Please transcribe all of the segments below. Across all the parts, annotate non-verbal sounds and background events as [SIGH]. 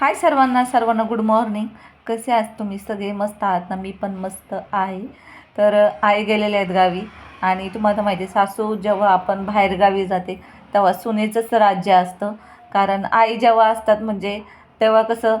हाय सर्वांना सर्वांना good morning कसे आहात तुम्ही? सगळे मस्त आहात ना? मी पण मस्त आहे. तर आई गेलेले आहेत गावी आणि तुम्हाला माहिती आहे सासू जेव्हा आपण बाहेर गावी जाते तेव्हा सुनेचंच राज्य असतं. कारण आई जेव्हा असतात म्हणजे तेव्हा कसं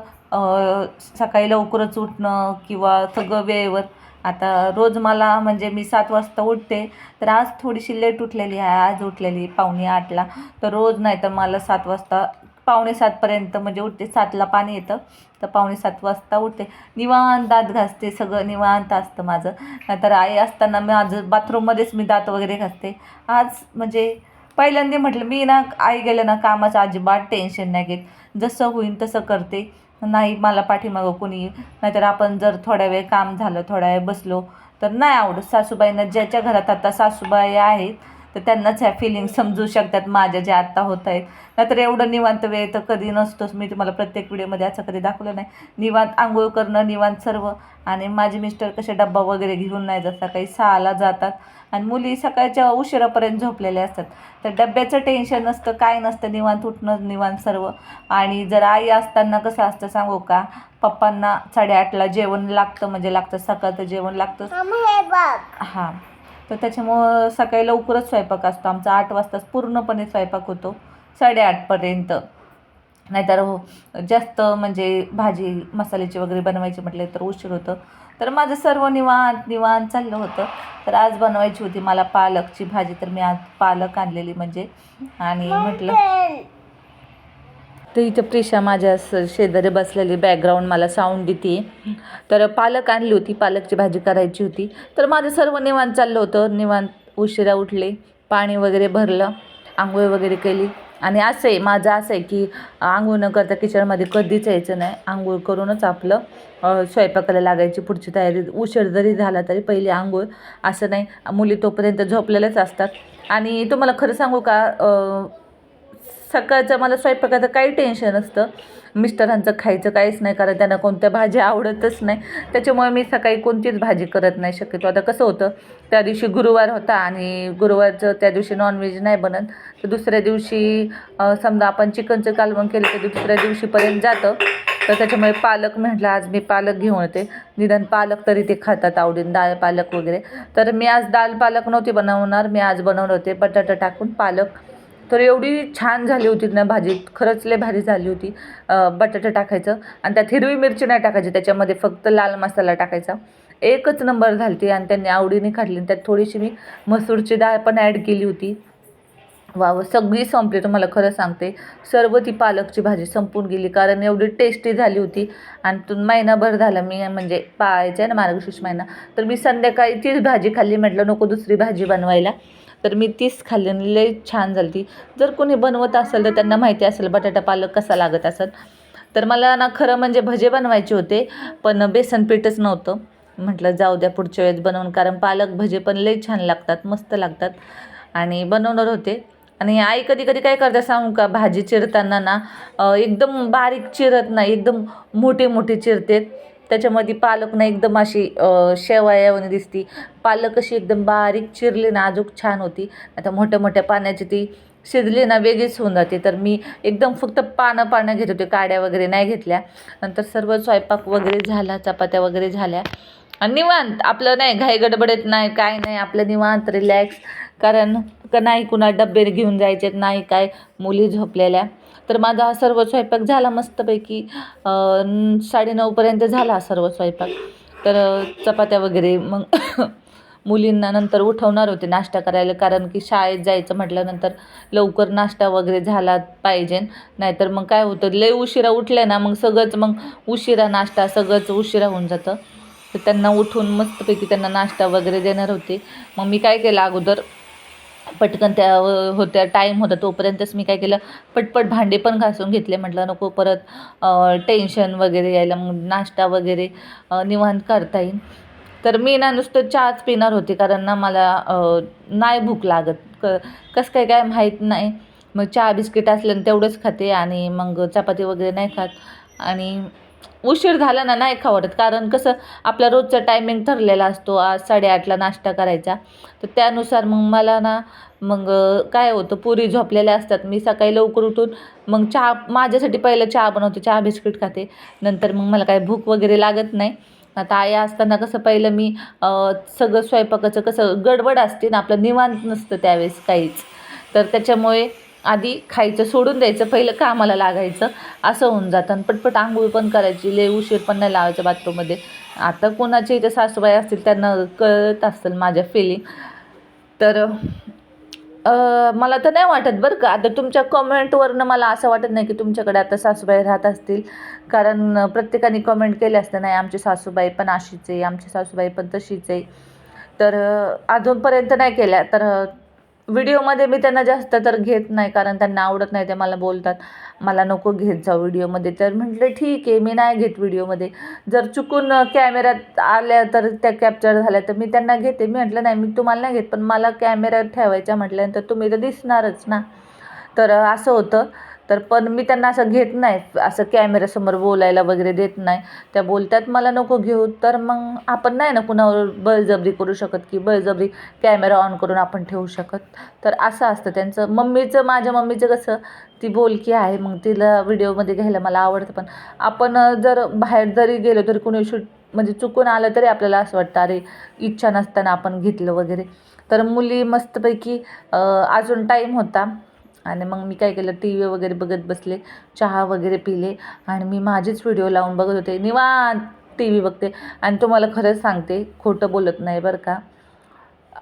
सकाळी लवकरच उठणं किंवा सगळं वेळेवर. आता रोज मला म्हणजे मी सात वाजता उठते तर आज थोडीशी लेट उठलेली आहे. आज उठलेली पावणे आठला. तर रोज नाही तर मला सात वाजता पावणे सातपर्यंत म्हणजे उठते. सातला पाणी येतं तर पावणे सात वाजता उठते. निवांत दात घासते सगळं निवांत असतं माझं. नाहीतर आई असताना माझं बाथरूममध्येच मी दात वगैरे घासते. आज म्हणजे पहिल्यांदा म्हटलं मी ना आई गेलं ना कामाचं अजिबात टेन्शन नाही घेत. जसं होईल तसं करते. नाही मला पाठीमागं कोणी नाहीतर आपण जर थोड्या वेळ काम झालं थोड्या वेळ बसलो तर नाही आवडत. सासूबाईंना ज्याच्या घरात आता सासूबाई आहेत तर त्यांनाच ह्या फिलिंग समजू शकतात माझ्या ज्या आत्ता होत आहेत नाहीतर एवढं निवांत वेळ तर कधी नसतोच. मी तुम्हाला प्रत्येक व्हिडिओमध्ये असं कधी दाखवलं नाही. निवांत आंघोळ करणं निवांत सर्व. आणि माझे मिस्टर कसे डब्बा वगैरे घेऊन नाही जात सकाळी सहाला जातात. आणि मुली सकाळच्या उशिरापर्यंत झोपलेल्या असतात. तर डब्याचं टेन्शन नसतं काय नसतं निवांत उठणं निवांत सर्व. आणि जर आई असताना कसं असतं सांगू का? पप्पांना साडेआठला जेवण लागतं म्हणजे लागतं सकाळचं जेवण लागतं. हे हां. तर त्याच्यामुळं सकाळी लवकरच स्वयंपाक असतो. आमचा आठ वाजताच पूर्णपणे स्वयंपाक होतो. साडेआठपर्यंत नाहीतर हो जास्त म्हणजे भाजी मसाल्याची वगैरे बनवायची म्हटले तर उशीर होतं. तर माझं सर्व निवांत निवांत चाललं होतं. तर आज बनवायची होती मला पालकची भाजी. तर मी आज पालक आणलेली म्हणजे. आणि म्हटलं तर इथं प्रिशा माझ्या शेजारी बसलेली बॅकग्राऊंड मला साऊंड देते. तर पालक आणली होती पालकची भाजी करायची होती. तर माझं सर्व निवांत चाललं होतं. निवांत उशिरा उठले पाणी वगैरे भरलं आंघोळ वगैरे केली. आणि असं आहे माझं असं आहे की आंघोळ न करता किचनमध्ये कधीच यायचं नाही. आंघोळ करूनच आपलं स्वयंपाकाला लागायची पुढची तयारी. उशीर जरी झाला तरी पहिली आंघोळ असं नाही. मुली तोपर्यंत झोपलेल्याच असतात. आणि तुम्हाला खरं सांगू का सकाळचं मला स्वयंपाकाचं काही टेन्शन असतं मिस्टरांचं खायचं काहीच नाही कारण त्यांना कोणत्या भाज्या आवडतच नाही. त्याच्यामुळे मी सकाळी कोणतीच भाजी करत नाही शक्यतो. आता कसं होतं त्या दिवशी गुरुवार होता आणि गुरुवारचं त्या दिवशी नॉनव्हेज नाही बनत. तर दुसऱ्या दिवशी समजा आपण चिकनचं कालवण केलं तर दुसऱ्या दिवशीपर्यंत जातं. तर त्याच्यामुळे पालक म्हटलं आज मी पालक घेऊन येते. निदान पालक तरी ते खातात आवडीन डाळ पालक वगैरे. तर मी आज दाल पालक नव्हती बनवणार मी आज बनवलं होते बटाटा टाकून पालक. तर एवढी छान झाली होती ना भाजी. खरंच लय भारी झाली होती. बटाटा टाकायचं आणि त्यात हिरवी मिरची नाही टाकायची. त्याच्यामध्ये फक्त लाल मसाला टाकायचा. एकच नंबर झाली ती आणि त्यांनी आवडीने खाल्ली. आणि त्यात थोडीशी मी मसूरची डाळ पण ॲड केली होती. वाव सगळी संपली. तुम्हाला खरं सांगते सर्व ती पालकची भाजी संपून गेली. कारण एवढी टेस्टी झाली होती. आणि तून महिनाभर झाला मी म्हणजे पाळायचं आहे ना मार्गशीर्ष महिना. तर मी संध्याकाळी तीच भाजी खाल्ली. म्हटलं नको दुसरी भाजी बनवायला. तर मी तीच खाल्ली लई छान झाली ती जर कोणी बनवत असेल तर त्यांना माहिती असेल बटाटा पालक कसा लागत असेल. तर मला ना खरं म्हणजे भजे बनवायचे होते पण बेसन पीठच नव्हतं. म्हटलं जाऊ द्या पुढच्या वेळेस बनवून कारण पालक भजे पण लई छान लागतात मस्त लागतात. आणि बनवणार होते. आणि आई कधी कधी काय करते सांगू का भाजी चिरताना ना एकदम बारीक चिरत नाही एकदम मोठे मोठे चिरते त्याच्यामध्ये पालक ना एकदम अशी अं, शेवयावानी दिसती. पालक अशी एकदम बारीक चिरली ना अजूक छान होती. आता मोठ्या मोठ्या पाण्याची ती शिजली ना वेगळीच होऊन जाते. तर मी एकदम फक्त पानं पानं घेत होते काड्या वगैरे नाही घेतल्या. नंतर सर्व स्वयंपाक वगैरे झाला चपात्या वगैरे झाल्या. आणि निवांत आपलं नाही घाई गडबडत नाही काय नाही आपलं निवांत रिलॅक्स कारण का नाही कुणा डब्बे घेऊन जायचेत नाही काय मुली झोपलेल्या. तर माझा हा सर्व स्वयंपाक झाला मस्तपैकी. साडे साडेनऊपर्यंत झाला हा सर्व स्वयंपाक. तर चपात्या वगैरे मग [COUGHS] मुलींना नंतर उठवणार होते नाश्ता करायला. कारण की शाळेत जायचं म्हटल्यानंतर लवकर नाश्ता वगैरे झाला पाहिजे. नाहीतर मग काय होतं लय उशिरा उठल्या ना मग सगळंच मग उशिरा नाश्ता सगळंच उशिरा होऊन जातं. तर त्यांना उठून मस्तपैकी त्यांना नाश्ता वगैरे देणार होते. मग मी काय केलं अगोदर पटकन त्या होत्या टाईम होता तोपर्यंतच मी काय केलं पटपट भांडे पण घासून घेतले. म्हटलं नको परत टेन्शन वगैरे यायला मग नाश्ता वगैरे निवांत करता येईल. तर मी ना नुसतं चहाच पिणार होते कारण ना मला नाही भूक लागत. क कसं काय काय माहीत नाही. मग चहा बिस्किट असलं तेवढंच खाते आणि मग चपाती वगैरे नाही खात. आणि उशीर झाला ना नाही खावडत. कारण कसं आपला रोजचा टायमिंग ठरलेला असतो. आज साडेआठला नाश्ता करायचा. तर त्यानुसार मग मला ना मग काय होतं पुरी झोपलेल्या असतात. मी सकाळी लवकर उठून मग चहा माझ्यासाठी पहिलं चहा बनवते. चहा बिस्किट खाते. नंतर मग मला काय भूक वगैरे लागत नाही. आता आई असताना कसं पहिलं मी सगळं स्वयंपाकाचं कसं गडबड असते ना आपलं निवांत नसतं त्यावेळेस काहीच. तर त्याच्यामुळे आधी खायचं सोडून द्यायचं पहिलं कामाला लागायचं असं होऊन जातं. आणि पटपट आंघोळ पण करायची लय उशीर पण नाही लावायचं बाथरूममध्ये. आता कोणाच्या इथे सासूबाई असतील त्यांना कळत असतील माझ्या फिलिंग तर मला तर नाही वाटत बरं का. आता तुमच्या कमेंटवरनं मला असं वाटत नाही की तुमच्याकडे आता सासूबाई राहत असतील. कारण प्रत्येकाने कमेंट केले असते नाही आमची सासूबाई पण अशीच आहे आमची सासूबाई पण तशीच आहे. तर अजूनपर्यंत नाही केल्या. तर व्हिडिओमध्ये मी त्यांना जास्त तर घेत नाही कारण त्यांना आवडत नाही ते मला बोलतात मला नको घेत जाऊ व्हिडिओमध्ये. तर म्हटलं ठीक आहे मी नाही घेत व्हिडिओमध्ये. जर चुकून कॅमेऱ्यात आल्या तर त्या कॅप्चर झाल्या तर मी त्यांना घेते. मी म्हटलं नाही मी तुम्हाला नाही घेत पण मला कॅमेऱ्यात ठेवायच्या म्हटल्यानंतर तुम्ही तर दिसणारच ना. तर असं होतं. तर पण मी त्यांना असं घेत नाही. असं कॅमेऱ्यासमोर बोलायला वगैरे देत नाही. त्या बोलतात मला नको घेऊ. तर मग आपण नाही ना कुणावर बळजबरी करू शकत की बळजबरी कॅमेरा ऑन करून आपण ठेवू शकत? तर असं असतं त्यांचं. मम्मीचं माझ्या मम्मीचं कसं? ती बोलकी आहे. मग तिला व्हिडिओमध्ये घ्यायला मला आवडतं. पण आपण जर बाहेर जरी गेलो तरी कुणी शूट म्हणजे चुकून आलं तरी आपल्याला असं वाटतं अरे इच्छा नसताना आपण घेतलं वगैरे. तर मुली मस्तपैकी अजून टाईम होता. आणि मग मी काय केलं टी व्ही वगैरे बघत बसले चहा वगैरे पिले आणि मी माझेच व्हिडिओ लावून बघत होते. निवांत टी व्ही बघते. आणि तुम्हाला खरंच सांगते खोटं बोलत नाही बरं का.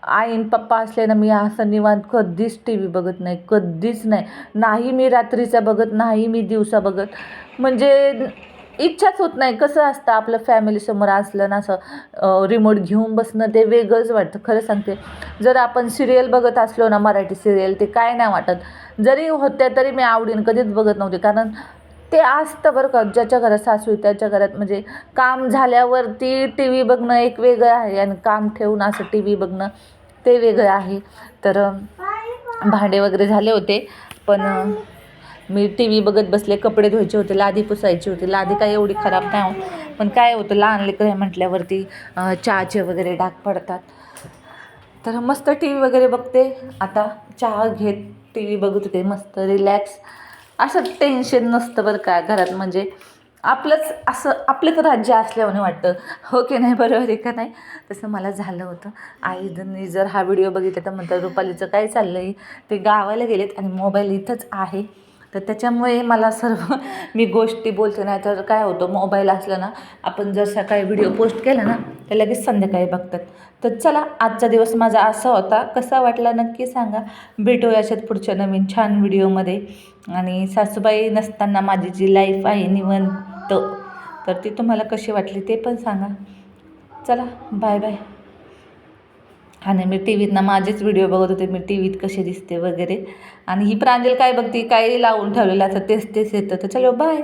आईन पप्पा असले ना मी असं निवांत कधीच टी व्ही बघत नाही कधीच नाही. नाही मी रात्रीचा बघत नाही मी दिवसा बघत. म्हणजे इच्छाच होत नाही. कसं असतं आपलं फॅमिलीसमोर असलं ना असं रिमोट घेऊन बसणं ते वेगळंच वाटतं. खरं सांगते जर आपण सिरियल बघत असलो ना मराठी सिरियल ते काय नाही वाटत. जरी होत्या तरी मी आवडीन कधीच बघत नव्हते. कारण ते असतं बरं का ज्याच्या घरात सासू आहे त्याच्या घरात म्हणजे काम झाल्यावरती टी व्ही बघणं एक वेगळं आहे आणि काम ठेवून असं टी व्ही बघणं ते वेगळं आहे. तर भांडे वगैरे झाले होते पण मी टी व्ही बघत बसले कपडे धुवायचे होते लादी पुसायची होती. लादी काय एवढी खराब नाही हो पण काय होतं लहान लेकरं आहे म्हटल्यावरती चहाचे वगैरे डाग पडतात. तर मस्त टी व्ही वगैरे बघते. आता चहा घेत टी व्ही बघत होते मस्त रिलॅक्स असं टेन्शन नसतं बरं का घरात. म्हणजे आपलंच असं आपलंच राज्य असल्याने वाटतं. हो की नाही बरोबर आहे का नाही? तसं मला झालं होतं. आईनी जर हा व्हिडिओ बघितला तर म्हणतात रुपालीचं काय चाललं आहे ते गावाला गेलेत आणि मोबाईल इथंच आहे. तर त्याच्यामुळे मला सर्व [LAUGHS] मी गोष्टी बोलते नाही तर काय होतं मोबाईल असलं ना आपण जर सकाळी व्हिडिओ पोस्ट केला ना तर लगेच संध्याकाळी बघतात. तर चला आजचा दिवस माझा असा होता. कसा वाटला नक्की सांगा. भेटूया पुढच्या नवीन छान व्हिडिओमध्ये आणि सासूबाई नसताना माझी जी लाईफ आहे निवंत. तर ती तुम्हाला कशी वाटली ते पण सांगा. चला बाय बाय आणि मी टी व्हीतनं माझेच व्हिडिओ बघत होते. मी टी व्हीत कसे दिसते वगैरे. आणि ही प्रांजल काय बघते? काही लावून ठेवलेलं असं तेच तेच येतं. तर चलो बाय